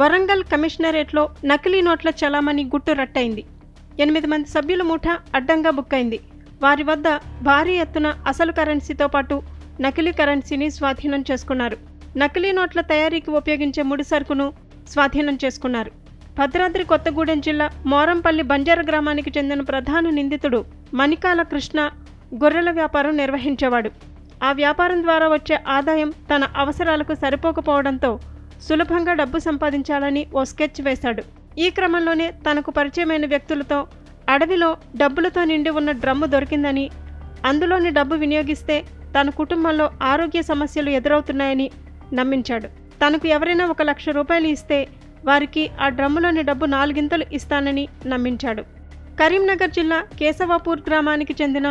వరంగల్ కమిషనరేట్లో నకిలీ నోట్ల చలామణి గుట్టు రట్టయింది. ఎనిమిది మంది సభ్యుల ముఠ అడ్డంగా బుక్కైంది వారి వద్ద భారీ ఎత్తున అసలు కరెన్సీతో పాటు నకిలీ కరెన్సీని స్వాధీనం చేసుకున్నారు. నకిలీ నోట్ల తయారీకి ఉపయోగించే ముడి సరుకును స్వాధీనం చేసుకున్నారు. భద్రాద్రి కొత్తగూడెం జిల్లా మోరంపల్లి బంజార గ్రామానికి చెందిన ప్రధాన నిందితుడు మణికాల కృష్ణ గొర్రెల వ్యాపారం నిర్వహించేవాడు. ఆ వ్యాపారం ద్వారా వచ్చే ఆదాయం తన అవసరాలకు సరిపోకపోవడంతో సులభంగా డబ్బు సంపాదించాలని ఓ స్కెచ్ వేశాడు. ఈ క్రమంలోనే తనకు పరిచయమైన వ్యక్తులతో అడవిలో డబ్బులతో నిండి ఉన్న డ్రమ్ము దొరికిందని అందులోని డబ్బు వినియోగిస్తే తన కుటుంబంలో ఆరోగ్య సమస్యలు ఎదురవుతున్నాయని నమ్మించాడు. తనకు ఎవరైనా ఒక లక్ష రూపాయలు ఇస్తే వారికి ఆ డ్రమ్ములోని డబ్బు నాలుగింతలు ఇస్తానని నమ్మించాడు. కరీంనగర్ జిల్లా కేశవాపూర్ గ్రామానికి చెందిన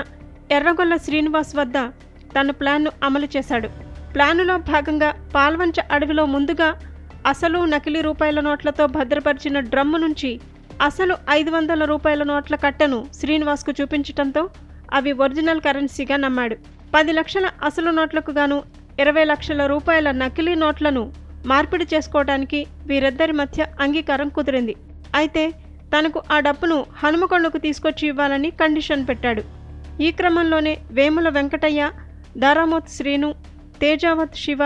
ఎర్రగొల్ల శ్రీనివాస్ వద్ద తన ప్లాన్ను అమలు చేశాడు. ప్లానులో భాగంగా పాల్వంచ అడవిలో ముందుగా అసలు నకిలీ రూపాయల నోట్లతో భద్రపరిచిన డ్రమ్ము నుంచి అసలు ఐదు వందల రూపాయల నోట్ల కట్టను శ్రీనివాస్కు చూపించటంతో అవి ఒరిజినల్ కరెన్సీగా నమ్మాడు. పది లక్షల అసలు నోట్లకు గాను ఇరవై లక్షల రూపాయల నకిలీ నోట్లను మార్పిడి చేసుకోవడానికి వీరిద్దరి మధ్య అంగీకారం కుదిరింది. అయితే తనకు ఆ డబ్బును హనుమకొండకు తీసుకొచ్చి ఇవ్వాలని కండిషన్ పెట్టాడు. ఈ క్రమంలోనే వేముల వెంకటయ్య దారామోత్ శ్రీను తేజావత్ శివ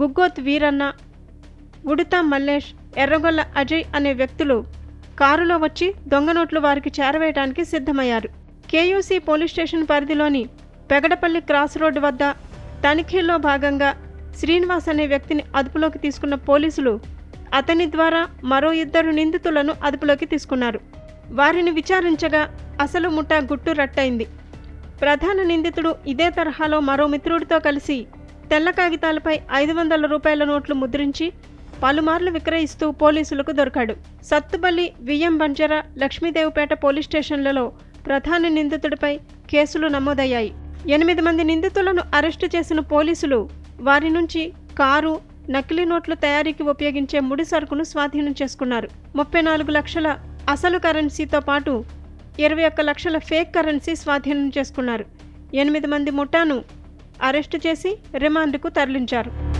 గుగ్గోత్ వీరన్న ఉడితా మల్లేష్ ఎర్రగొల్ల అజయ్ అనే వ్యక్తులు కారులో వచ్చి దొంగ నోట్లు వారికి చేరవేయడానికి సిద్ధమయ్యారు. కేయూసీ పోలీస్ స్టేషన్ పరిధిలోని పెగడపల్లి క్రాస్ రోడ్డు వద్ద తనిఖీల్లో భాగంగా శ్రీనివాస్ అనే వ్యక్తిని అదుపులోకి తీసుకున్న పోలీసులు అతని ద్వారా మరో ఇద్దరు నిందితులను అదుపులోకి తీసుకున్నారు. వారిని విచారించగా అసలు ముఠా గుట్టు రట్టయింది. ప్రధాన నిందితుడు ఇదే తరహాలో మరో మిత్రుడితో కలిసి తెల్ల కాగితాలపై ఐదు వందల రూపాయల నోట్లు ముద్రించి పలుమార్లు విక్రయిస్తూ పోలీసులకు దొరికాడు. సత్తుబల్లి వియ్యం బంజర లక్ష్మీదేవిపేట పోలీస్ స్టేషన్లలో ప్రధాన నిందితుడిపై కేసులు నమోదయ్యాయి. ఎనిమిది మంది నిందితులను అరెస్టు చేసిన పోలీసులు వారి నుంచి కారు నకిలీ నోట్ల తయారీకి ఉపయోగించే ముడి సరుకును స్వాధీనం చేసుకున్నారు. ముప్పై నాలుగు లక్షల అసలు కరెన్సీతో పాటు ఇరవై ఒక్క లక్షల ఫేక్ కరెన్సీ స్వాధీనం చేసుకున్నారు. ఎనిమిది మంది ముఠాను అరెస్టు చేసి రిమాండ్కు తరలించారు.